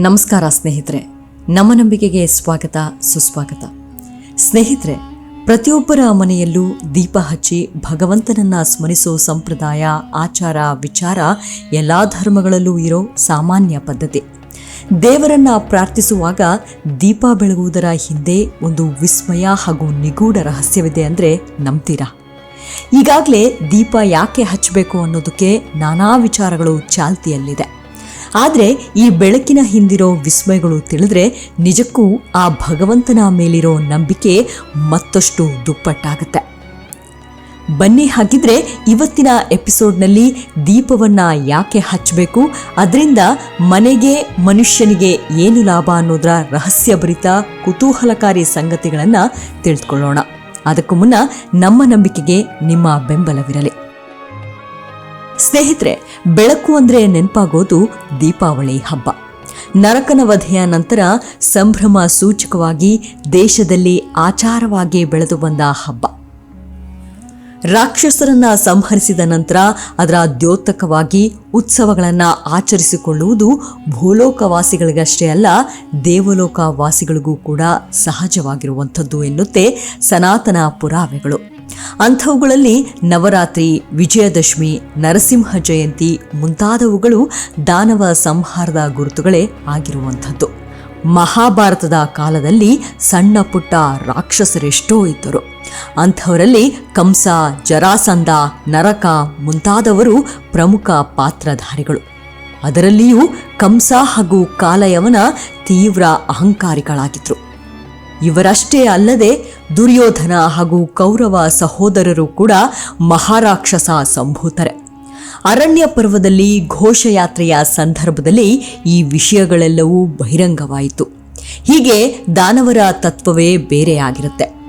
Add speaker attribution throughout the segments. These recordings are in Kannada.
Speaker 1: ನಮಸ್ಕಾರ ಸ್ನೇಹಿತರೆ. ನಮ್ಮ ನಂಬಿಕೆಗೆ ಸ್ವಾಗತ, ಸುಸ್ವಾಗತ. ಸ್ನೇಹಿತರೆ, ಪ್ರತಿಯೊಬ್ಬರ ಮನೆಯಲ್ಲೂ ದೀಪ ಹಚ್ಚಿ ಭಗವಂತನನ್ನ ಸ್ಮರಿಸೋ ಸಂಪ್ರದಾಯ, ಆಚಾರ, ವಿಚಾರ ಎಲ್ಲ ಧರ್ಮಗಳಲ್ಲೂ ಇರೋ ಸಾಮಾನ್ಯ ಪದ್ಧತಿ. ದೇವರನ್ನ ಪ್ರಾರ್ಥಿಸುವಾಗ ದೀಪ ಬೆಳಗುವುದರ ಹಿಂದೆ ಒಂದು ವಿಸ್ಮಯ ಹಾಗೂ ನಿಗೂಢ ರಹಸ್ಯವಿದೆ ಅಂದರೆ ನಂಬ್ತೀರಾ? ಈಗಾಗಲೇ ದೀಪ ಯಾಕೆ ಹಚ್ಚಬೇಕು ಅನ್ನೋದಕ್ಕೆ ನಾನಾ ವಿಚಾರಗಳು ಚಾಲ್ತಿಯಲ್ಲಿದೆ. ಆದರೆ ಈ ಬೆಳಕಿನ ಹಿಂದಿರೋ ವಿಸ್ಮಯಗಳು ತಿಳಿದ್ರೆ ನಿಜಕ್ಕೂ ಆ ಭಗವಂತನ ಮೇಲಿರೋ ನಂಬಿಕೆ ಮತ್ತಷ್ಟು ದುಪ್ಪಟ್ಟಾಗುತ್ತೆ. ಬನ್ನಿ ಹಾಗಿದ್ರೆ ಇವತ್ತಿನ ಎಪಿಸೋಡ್ನಲ್ಲಿ ದೀಪವನ್ನು ಯಾಕೆ ಹಚ್ಚಬೇಕು ಅದರಿಂದ ಮನೆಗೆ, ಮನುಷ್ಯನಿಗೆ ಏನು ಲಾಭ ಅನ್ನೋದರ ರಹಸ್ಯಭರಿತ ಕುತೂಹಲಕಾರಿ ಸಂಗತಿಗಳನ್ನು ತಿಳಿದುಕೊಳ್ಳೋಣ ಅದಕ್ಕೂ ಮುನ್ನ ನಮ್ಮ ನಂಬಿಕೆಗೆ ನಿಮ್ಮ ಬೆಂಬಲವಿರಲಿ. ಸ್ನೇಹಿತರೆ, ಬೆಳಕು ಅಂದರೆ ನೆನಪಾಗೋದು ದೀಪಾವಳಿ ಹಬ್ಬ. ನರಕನ ವಧೆಯ ನಂತರ ಸಂಭ್ರಮ ಸೂಚಕವಾಗಿ ದೇಶದಲ್ಲಿ ಆಚಾರವಾಗಿ ಬೆಳೆದು ಬಂದ ಹಬ್ಬ. ರಾಕ್ಷಸರನ್ನ ಸಂಹರಿಸಿದ ನಂತರ ಅದರ ದ್ಯೋತಕವಾಗಿ ಉತ್ಸವಗಳನ್ನು ಆಚರಿಸಿಕೊಳ್ಳುವುದು ಭೂಲೋಕವಾಸಿಗಳಿಗಷ್ಟೇ ಅಲ್ಲ, ದೇವಲೋಕವಾಸಿಗಳಿಗೂ ಕೂಡ ಸಹಜವಾಗಿರುವಂಥದ್ದು ಎನ್ನುತ್ತೆ ಸನಾತನ ಪುರಾವೆಗಳು. ಅಂಥವುಗಳಲ್ಲಿ ನವರಾತ್ರಿ, ವಿಜಯದಶಮಿ, ನರಸಿಂಹ ಜಯಂತಿ ಮುಂತಾದವುಗಳು ದಾನವ ಸಂಹಾರದ ಗುರುತುಗಳೇ ಆಗಿರುವಂಥದ್ದು. ಮಹಾಭಾರತದ ಕಾಲದಲ್ಲಿ ಸಣ್ಣ ಪುಟ್ಟ ರಾಕ್ಷಸರೆಷ್ಟೋ ಇದ್ದರು. ಅಂಥವರಲ್ಲಿ ಕಂಸ, ಜರಾಸಂಧ, ನರಕ ಮುಂತಾದವರು ಪ್ರಮುಖ ಪಾತ್ರಧಾರಿಗಳು. ಅದರಲ್ಲಿಯೂ ಕಂಸ ಹಾಗೂ ಕಾಲಯವನ ತೀವ್ರ ಅಹಂಕಾರಿಗಳಾಗಿದ್ರು. ಇವರಷ್ಟೇ ಅಲ್ಲದೆ ದುರ್ಯೋಧನ ಹಾಗೂ ಕೌರವ ಸಹೋದರರು ಕೂಡ ಮಹಾರಾಕ್ಷಸ ಸಂಭೂತರೆ. ಅರಣ್ಯ ಪರ್ವದಲ್ಲಿ ಘೋಷಯಾತ್ರೆಯ ಸಂದರ್ಭದಲ್ಲಿ ಈ ವಿಷಯಗಳೆಲ್ಲವೂ ಬಹಿರಂಗವಾಯಿತು. ಹೀಗೆ ದಾನವರ ತತ್ವವೇ ಬೇರೆಯಾಗಿರುತ್ತೆ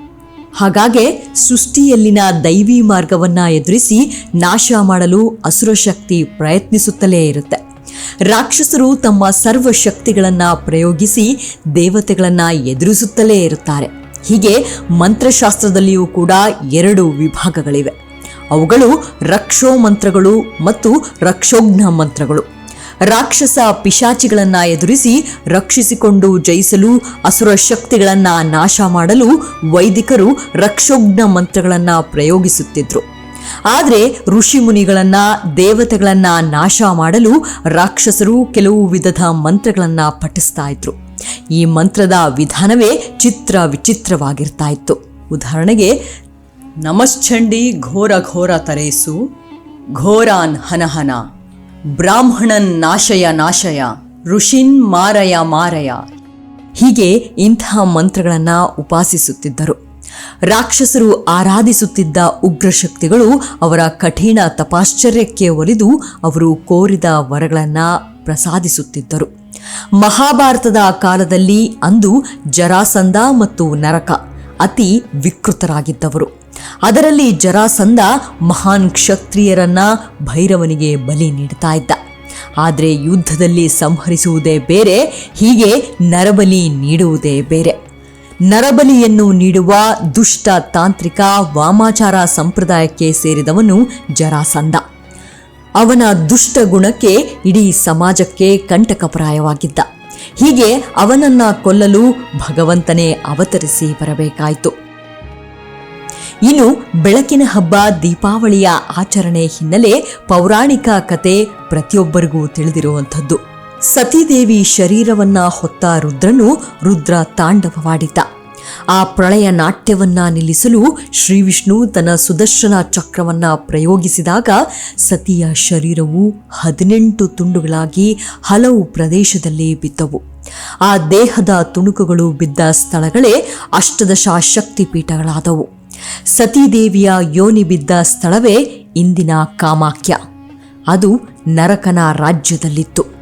Speaker 1: ಹಾಗಾಗೆ ಸೃಷ್ಟಿಯಲ್ಲಿನ ದೈವಿ ಮಾರ್ಗವನ್ನ ಎದುರಿಸಿ ನಾಶ ಮಾಡಲು ಅಸುರಶಕ್ತಿ ಪ್ರಯತ್ನಿಸುತ್ತಲೇ ಇರುತ್ತೆ. ರಾಕ್ಷಸರು ತಮ್ಮ ಸರ್ವ ಶಕ್ತಿಗಳನ್ನ ಪ್ರಯೋಗಿಸಿ ದೇವತೆಗಳನ್ನ ಎದುರಿಸುತ್ತಲೇ ಇರುತ್ತಾರೆ. ಹೀಗೆ ಮಂತ್ರಶಾಸ್ತ್ರದಲ್ಲಿಯೂ ಕೂಡ ಎರಡು ವಿಭಾಗಗಳಿವೆ. ಅವುಗಳು ರಕ್ಷೋ ಮಂತ್ರಗಳು ಮತ್ತು ರಕ್ಷೋಘ್ನ ಮಂತ್ರಗಳು. ರಾಕ್ಷಸ ಪಿಶಾಚಿಗಳನ್ನ ಎದುರಿಸಿ ರಕ್ಷಿಸಿಕೊಂಡು ಜಯಿಸಲು ಅಸುರ ಶಕ್ತಿಗಳನ್ನ ನಾಶ ಮಾಡಲು ವೈದಿಕರು ರಕ್ಷೋಘ್ನ ಮಂತ್ರಗಳನ್ನ ಪ್ರಯೋಗಿಸುತ್ತಿದ್ರು. ಆದರೆ ಋಷಿ ಮುನಿಗಳನ್ನ ದೇವತೆಗಳನ್ನ ನಾಶ ಮಾಡಲು ರಾಕ್ಷಸರು ಕೆಲವು ವಿಧದ ಮಂತ್ರಗಳನ್ನ ಪಠಿಸ್ತಾ ಇದ್ರು. ಈ ಮಂತ್ರದ ವಿಧಾನವೇ ಚಿತ್ರ ವಿಚಿತ್ರವಾಗಿರ್ತಾ ಇತ್ತು ಉದಾಹರಣೆಗೆ, ನಮಶ್ಚಂಡಿ ಘೋರ ಘೋರ ತರೇಸು, ಘೋರಾನ್ ಹನಹನ, ಬ್ರಾಹ್ಮಣನ್ ನಾಶಯ ನಾಶಯ, ಋಷಿನ್ ಮಾರಯ ಮಾರಯ ಹೀಗೆ ಇಂತಹ ಮಂತ್ರಗಳನ್ನು ಉಪಾಸಿಸುತ್ತಿದ್ದರು. ರಾಕ್ಷಸರು ಆರಾಧಿಸುತ್ತಿದ್ದ ಉಗ್ರಶಕ್ತಿಗಳು ಅವರ ಕಠಿಣ ತಪಾಶ್ಚರ್ಯಕ್ಕೆ ಒಲಿದು ಅವರು ಕೋರಿದ ವರಗಳನ್ನು ಪ್ರಸಾದಿಸುತ್ತಿದ್ದರು. ಮಹಾಭಾರತದ ಕಾಲದಲ್ಲಿ ಅಂದು ಜರಾಸಂಧ ಮತ್ತು ನರಕ ಅತಿ ವಿಕೃತರಾಗಿದ್ದವರು. ಅದರಲ್ಲಿ ಜರಾಸಂಧ ಮಹಾನ್ ಕ್ಷತ್ರಿಯರನ್ನ ಭೈರವನಿಗೆ ಬಲಿ ನೀಡ್ತಾ ಇದ್ದ. ಆದರೆ ಯುದ್ಧದಲ್ಲಿ ಸಂಹರಿಸುವುದೇ ಬೇರೆ, ಹೀಗೆ ನರಬಲಿ ನೀಡುವುದೇ ಬೇರೆ. ನರಬಲಿಯನ್ನು ನೀಡುವ ದುಷ್ಟ ತಾಂತ್ರಿಕ ವಾಮಾಚಾರ ಸಂಪ್ರದಾಯಕ್ಕೆ ಸೇರಿದವನು ಜರಾಸಂಧ. ಅವನ ದುಷ್ಟ ಗುಣಕ್ಕೆ ಇಡೀ ಸಮಾಜಕ್ಕೆ ಕಂಟಕಪ್ರಾಯವಾಗಿದ್ದ. ಹೀಗೆ ಅವನನ್ನ ಕೊಲ್ಲಲು ಭಗವಂತನೇ ಅವತರಿಸಿ ಬರಬೇಕಾಯಿತು. ಇನ್ನು ಬೆಳಕಿನ ಹಬ್ಬ ದೀಪಾವಳಿಯ ಆಚರಣೆ ಹಿನ್ನೆಲೆ ಪೌರಾಣಿಕ ಕತೆ ಪ್ರತಿಯೊಬ್ಬರಿಗೂ ತಿಳಿದಿರುವಂಥದ್ದು. ಸತೀದೇವಿ ಶರೀರವನ್ನ ಹೊತ್ತ ರುದ್ರನು ರುದ್ರ ತಾಂಡವವಾಡಿದ್ದ. ಆ ಪ್ರಳಯ ನಾಟ್ಯವನ್ನ ನಿಲ್ಲಿಸಲು ಶ್ರೀ ವಿಷ್ಣು ತನ್ನ ಸುದರ್ಶನ ಚಕ್ರವನ್ನ ಪ್ರಯೋಗಿಸಿದಾಗ ಸತಿಯ ಶರೀರವು ಹದಿನೆಂಟು ತುಂಡುಗಳಾಗಿ ಹಲವು ಪ್ರದೇಶದಲ್ಲಿ ಬಿದ್ದವು. ಆ ದೇಹದ ತುಣುಕುಗಳು ಬಿದ್ದ ಸ್ಥಳಗಳೇ ಅಷ್ಟದಶ ಶಕ್ತಿಪೀಠಗಳಾದವು ಸತೀದೇವಿಯ ಯೋನಿ ಬಿದ್ದ ಸ್ಥಳವೇ ಇಂದಿನ ಕಾಮಾಖ್ಯ. ಅದು ನರಕನ ರಾಜ್ಯದಲ್ಲಿತ್ತು.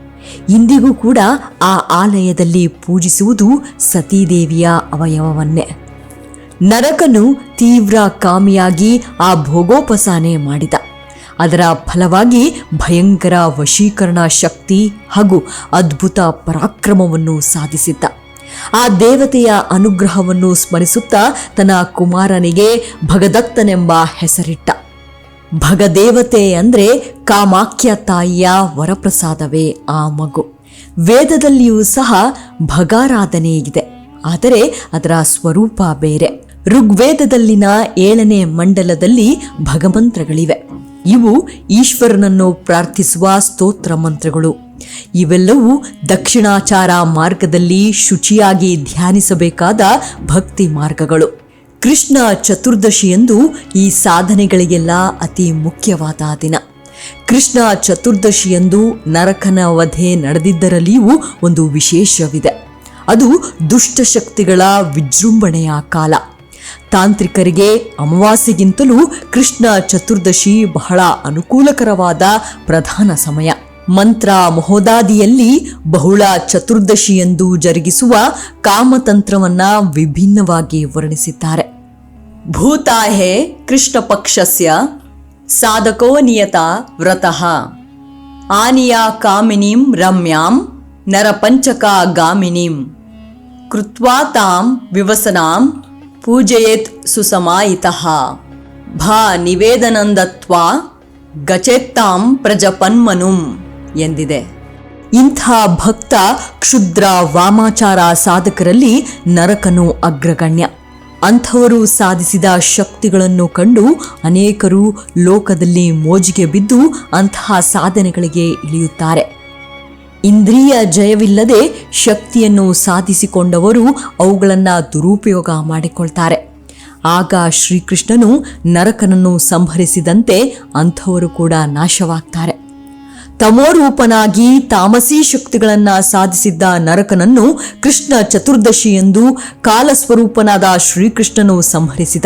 Speaker 1: ಇಂದಿಗೂ ಕೂಡ ಆ ಆಲಯದಲ್ಲಿ ಪೂಜಿಸುವುದು ಸತೀದೇವಿಯ ಅವಯವವನ್ನೇ. ನರಕನು ತೀವ್ರ ಕಾಮಿಯಾಗಿ ಆ ಭೋಗೋಪಸಾನೆ ಮಾಡಿದ. ಅದರ ಫಲವಾಗಿ ಭಯಂಕರ ವಶೀಕರಣ ಶಕ್ತಿ ಹಾಗೂ ಅದ್ಭುತ ಪರಾಕ್ರಮವನ್ನು ಸಾಧಿಸಿದ್ದ. ಆ ದೇವತೆಯ ಅನುಗ್ರಹವನ್ನು ಸ್ಮರಿಸುತ್ತಾ ತನ್ನ ಕುಮಾರನಿಗೆ ಭಗದತ್ತನೆಂಬ ಹೆಸರಿಟ್ಟ. ಭಗದೇವತೆ ಅಂದರೆ ಕಾಮಾಖ್ಯ ತಾಯಿಯ ವರಪ್ರಸಾದವೇ ಆ ಮಗು. ವೇದದಲ್ಲಿಯೂ ಸಹ ಭಗಾರಾಧನೆ ಇದೆ. ಆದರೆ ಅದರ ಸ್ವರೂಪ ಬೇರೆ. ಋಗ್ವೇದದಲ್ಲಿನ ಏಳನೇ ಮಂಡಲದಲ್ಲಿ ಭಗಮಂತ್ರಗಳಿವೆ. ಇವು ಈಶ್ವರನನ್ನು ಪ್ರಾರ್ಥಿಸುವ ಸ್ತೋತ್ರ ಮಂತ್ರಗಳು. ಇವೆಲ್ಲವೂ ದಕ್ಷಿಣಾಚಾರ ಮಾರ್ಗದಲ್ಲಿ ಶುಚಿಯಾಗಿ ಧ್ಯಾನಿಸಬೇಕಾದ ಭಕ್ತಿ ಮಾರ್ಗಗಳು. ಕೃಷ್ಣ ಚತುರ್ದಶಿಯಂದು ಈ ಸಾಧನೆಗಳಿಗೆಲ್ಲ ಅತಿ ಮುಖ್ಯವಾದ ದಿನ. ಕೃಷ್ಣ ಚತುರ್ದಶಿಯಂದು ನರಕನ ವಧೆ ನಡೆದಿದ್ದರಲ್ಲಿಯೂ ಒಂದು ವಿಶೇಷವಿದೆ. ಅದು ದುಷ್ಟಶಕ್ತಿಗಳ ವಿಜೃಂಭಣೆಯ ಕಾಲ. ತಾಂತ್ರಿಕರಿಗೆ ಅಮಾವಾಸ್ಯೆಗಿಂತಲೂ ಕೃಷ್ಣ ಚತುರ್ದಶಿ ಬಹಳ ಅನುಕೂಲಕರವಾದ ಪ್ರಧಾನ ಸಮಯ. ಮಂತ್ರ ಮಹೋದಾದಿಯಲ್ಲಿ ಬಹುಳ ಚತುರ್ದಶಿಯೆಂದು ಜರುಗಿಸುವ ಕಾಮತಂತ್ರವನ್ನ ವಿಭಿನ್ನವಾಗಿ ವರ್ಣಿಸಿದ್ದಾರೆ. ಭೂತಾಹೆ ಕೃಷ್ಣ ಪಕ್ಷಸ್ಯ ಸಾಧಕೋ ನಿಯತ ವ್ರತಃ. ಆನಿಯ ಕಾಮಿನೀಂ ರಮ್ಯಾಂ ನರಪಂಚಕಾ ಗಾಮಿನೀಂ. ಕೃತ್ವಾ ತಾಂ ವಿವಸನಾಂ ಪೂಜಯೇತ್ ಸುಸಮಾಯಿತಃ. ಭಾ ನಿವೇದನಂದತ್ವಾ ಗಚೆತ್ತಾಂ ಪ್ರಜಪನ್ಮನುಂ ಎಂದಿದೆ. ಇಂಥ ಭಕ್ತ ಕ್ಷುದ್ರ ವಾಮಾಚಾರ ಸಾಧಕರಲ್ಲಿ ನರಕನು ಅಗ್ರಗಣ್ಯ. ಅಂಥವರು ಸಾಧಿಸಿದ ಶಕ್ತಿಗಳನ್ನು ಕಂಡು ಅನೇಕರು ಲೋಕದಲ್ಲಿ ಮೋಜಿಗೆ ಬಿದ್ದು ಅಂತಹ ಸಾಧನೆಗಳಿಗೆ ಇಳಿಯುತ್ತಾರೆ. ಇಂದ್ರಿಯ ಜಯವಿಲ್ಲದೆ ಶಕ್ತಿಯನ್ನು ಸಾಧಿಸಿಕೊಂಡವರು ಅವುಗಳನ್ನು ದುರುಪಯೋಗ ಮಾಡಿಕೊಳ್ತಾರೆ. ಆಗ ಶ್ರೀಕೃಷ್ಣನು ನರಕನನ್ನು ಸಂಭರಿಸಿದಂತೆ ಅಂಥವರು ಕೂಡ ನಾಶವಾಗ್ತಾರೆ. ತಮೋರೂಪನಾಗಿ ತಾಮಸಿ ಶಕ್ತಿಗಳನ್ನು ಸಾಧಿಸಿದ್ದ ನರಕನನ್ನು ಕೃಷ್ಣ ಚತುರ್ದಶಿ ಎಂದು ಕಾಲಸ್ವರೂಪನಾದ ಶ್ರೀಕೃಷ್ಣನು ಸಂಹರಿಸಿದ.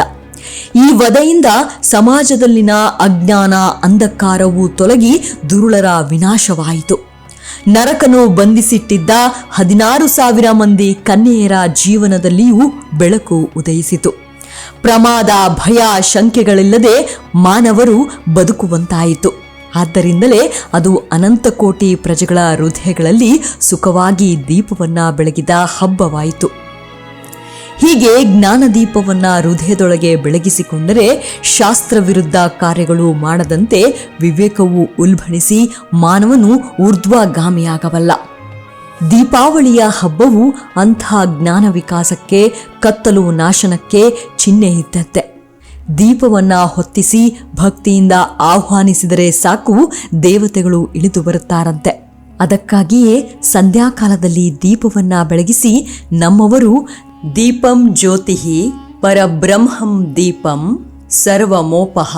Speaker 1: ಈ ವಧೆಯಿಂದ ಸಮಾಜದಲ್ಲಿನ ಅಜ್ಞಾನ, ಅಂಧಕಾರವು ತೊಲಗಿ ದುರುಳರ ವಿನಾಶವಾಯಿತು. ನರಕನು ಬಂಧಿಸಿಟ್ಟಿದ್ದ ಹದಿನಾರು ಸಾವಿರ ಮಂದಿ ಕನ್ಯೆಯರ ಜೀವನದಲ್ಲಿಯೂ ಬೆಳಕು ಉದಯಿಸಿತು. ಪ್ರಮಾದ, ಭಯ, ಶಂಕೆಗಳಿಲ್ಲದೆ ಮಾನವರು ಬದುಕುವಂತಾಯಿತು. ಆದ್ದರಿಂದಲೇ ಅದು ಅನಂತಕೋಟಿ ಪ್ರಜೆಗಳ ಹೃದಯಗಳಲ್ಲಿ ಸುಖವಾಗಿ ದೀಪವನ್ನ ಬೆಳಗಿದ ಹಬ್ಬವಾಯಿತು. ಹೀಗೆ ಜ್ಞಾನದೀಪವನ್ನ ಹೃದಯದೊಳಗೆ ಬೆಳಗಿಸಿಕೊಂಡರೆ ಶಾಸ್ತ್ರ ವಿರುದ್ಧ ಕಾರ್ಯಗಳು ಮಾಡದಂತೆ ವಿವೇಕವು ಉಲ್ಬಣಿಸಿ ಮಾನವನು ಊರ್ಧ್ವಗಾಮಿಯಾಗಬಲ್ಲ. ದೀಪಾವಳಿಯ ಹಬ್ಬವು ಅಂಥ ಜ್ಞಾನ ವಿಕಾಸಕ್ಕೆ ಕತ್ತಲು ನಾಶನಕ್ಕೆ ಚಿಹ್ನೆ ಇದ್ದತ್ತೆ ದೀಪವನ್ನ ಹೊತ್ತಿಸಿ ಭಕ್ತಿಯಿಂದ ಆಹ್ವಾನಿಸಿದರೆ ಸಾಕು ದೇವತೆಗಳು ಇಳಿದು ಬರುತ್ತಾರಂತೆ. ಅದಕ್ಕಾಗಿಯೇ ಸಂಧ್ಯಾಕಾಲದಲ್ಲಿ ದೀಪವನ್ನ ಬೆಳಗಿಸಿ ನಮ್ಮವರು ದೀಪಂ ಜ್ಯೋತಿ ಪರಬ್ರಹ್ಮಂ ದೀಪಂ ಸರ್ವಮೋಪಹ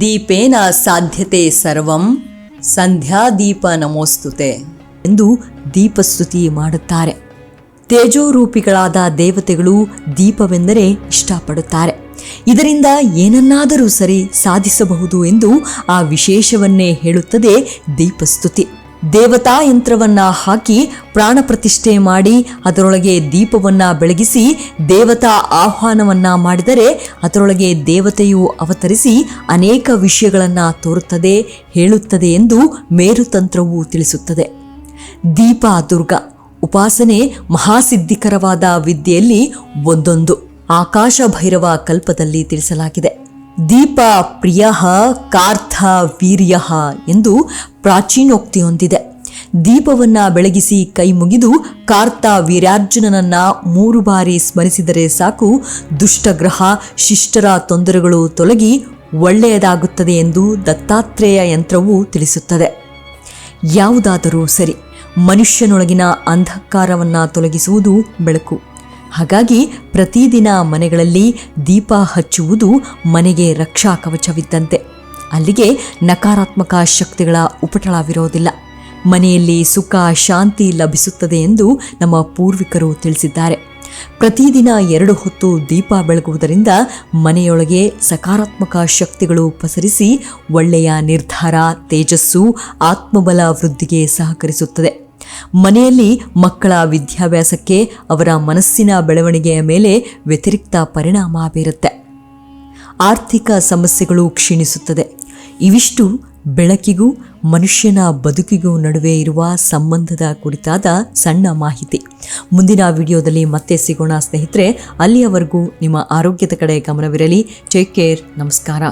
Speaker 1: ದೀಪೇನ ಸಾಧ್ಯತೆ ಸರ್ವಂ ಸಂಧ್ಯಾ ದೀಪ ನಮೋಸ್ತುತೆ ಎಂದು ದೀಪಸ್ತುತಿ ಮಾಡುತ್ತಾರೆ. ತೇಜೋರೂಪಿಗಳಾದ ದೇವತೆಗಳು ದೀಪವೆಂದರೆ ಇಷ್ಟಪಡುತ್ತಾರೆ. ಇದರಿಂದ ಏನನ್ನಾದರೂ ಸರಿ ಸಾಧಿಸಬಹುದು ಎಂದು ಆ ವಿಶೇಷವನ್ನೇ ಹೇಳುತ್ತದೆ ದೀಪಸ್ತುತಿ. ದೇವತಾ ಯಂತ್ರವನ್ನ ಹಾಕಿ ಪ್ರಾಣ ಪ್ರತಿಷ್ಠೆ ಮಾಡಿ ಅದರೊಳಗೆ ದೀಪವನ್ನ ಬೆಳಗಿಸಿ ದೇವತಾ ಆಹ್ವಾನವನ್ನ ಮಾಡಿದರೆ ಅದರೊಳಗೆ ದೇವತೆಯು ಅವತರಿಸಿ ಅನೇಕ ವಿಷಯಗಳನ್ನ ತೋರುತ್ತದೆ, ಹೇಳುತ್ತದೆ ಎಂದು ಮೇರುತಂತ್ರವು ತಿಳಿಸುತ್ತದೆ. ದೀಪ ದುರ್ಗ, ಉಪಾಸನೆ ಮಹಾಸಿದ್ಧಿಕರವಾದ ವಿದ್ಯೆಯಲ್ಲಿ ಒಂದೊಂದು. ಆಕಾಶ ಭೈರವ ಕಲ್ಪದಲ್ಲಿ ತಿಳಿಸಲಾಗಿದೆ. ದೀಪ ಪ್ರಿಯ ಕಾರ್ಥ ವೀರ್ಯ ಎಂದು ಪ್ರಾಚೀನೋಕ್ತಿ ಹೊಂದಿದೆ ದೀಪವನ್ನ ಬೆಳಗಿಸಿ ಕೈ ಮುಗಿದು ಕಾರ್ತ ವೀರ್ಯಾರ್ಜುನನನ್ನ ಮೂರು ಬಾರಿ ಸ್ಮರಿಸಿದರೆ ಸಾಕು. ದುಷ್ಟಗ್ರಹ, ಶಿಷ್ಟರ ತೊಂದರೆಗಳು ತೊಲಗಿ ಒಳ್ಳೆಯದಾಗುತ್ತದೆ ಎಂದು ದತ್ತಾತ್ರೇಯ ಯಂತ್ರವು ತಿಳಿಸುತ್ತದೆ. ಯಾವುದಾದರೂ ಸರಿ, ಮನುಷ್ಯನೊಳಗಿನ ಅಂಧಕಾರವನ್ನು ತೊಲಗಿಸುವುದು ಬೆಳಕು. ಹಾಗಾಗಿ ಪ್ರತಿದಿನ ಮನೆಗಳಲ್ಲಿ ದೀಪ ಹಚ್ಚುವುದು ಮನೆಗೆ ರಕ್ಷಾ ಕವಚವಿದ್ದಂತೆ. ಅಲ್ಲಿಗೆ ನಕಾರಾತ್ಮಕ ಶಕ್ತಿಗಳ ಉಪಟಳವಿರೋದಿಲ್ಲ. ಮನೆಯಲ್ಲಿ ಸುಖ, ಶಾಂತಿ ಲಭಿಸುತ್ತದೆ ಎಂದು ನಮ್ಮ ಪೂರ್ವಿಕರು ತಿಳಿಸಿದ್ದಾರೆ. ಪ್ರತಿದಿನ ಎರಡು ಹೊತ್ತು ದೀಪ ಬೆಳಗುವುದರಿಂದ ಮನೆಯೊಳಗೆ ಸಕಾರಾತ್ಮಕ ಶಕ್ತಿಗಳು ಪಸರಿಸಿ ಒಳ್ಳೆಯ ನಿರ್ಧಾರ, ತೇಜಸ್ಸು, ಆತ್ಮಬಲ ವೃದ್ಧಿಗೆ ಸಹಕರಿಸುತ್ತದೆ. ಮನೆಯಲ್ಲಿ ಮಕ್ಕಳ ವಿದ್ಯಾಭ್ಯಾಸಕ್ಕೆ ಅವರ ಮನಸ್ಸಿನ ಬೆಳವಣಿಗೆಯ ಮೇಲೆ ವ್ಯತಿರಿಕ್ತ ಪರಿಣಾಮ ಬೀರುತ್ತೆ. ಆರ್ಥಿಕ ಸಮಸ್ಯೆಗಳು ಕ್ಷೀಣಿಸುತ್ತದೆ. ಇವಿಷ್ಟು ಬೆಳಕಿಗೂ ಮನುಷ್ಯನ ಬದುಕಿಗೂ ನಡುವೆ ಇರುವ ಸಂಬಂಧದ ಕುರಿತಾದ ಸಣ್ಣ ಮಾಹಿತಿ. ಮುಂದಿನ ವಿಡಿಯೋದಲ್ಲಿ ಮತ್ತೆ ಸಿಗೋಣ ಸ್ನೇಹಿತರೆ, ಅಲ್ಲಿಯವರೆಗೂ ನಿಮ್ಮ ಆರೋಗ್ಯದ ಕಡೆ ಗಮನವಿರಲಿ. ಟೇಕ್ ಕೇರ್ ನಮಸ್ಕಾರ.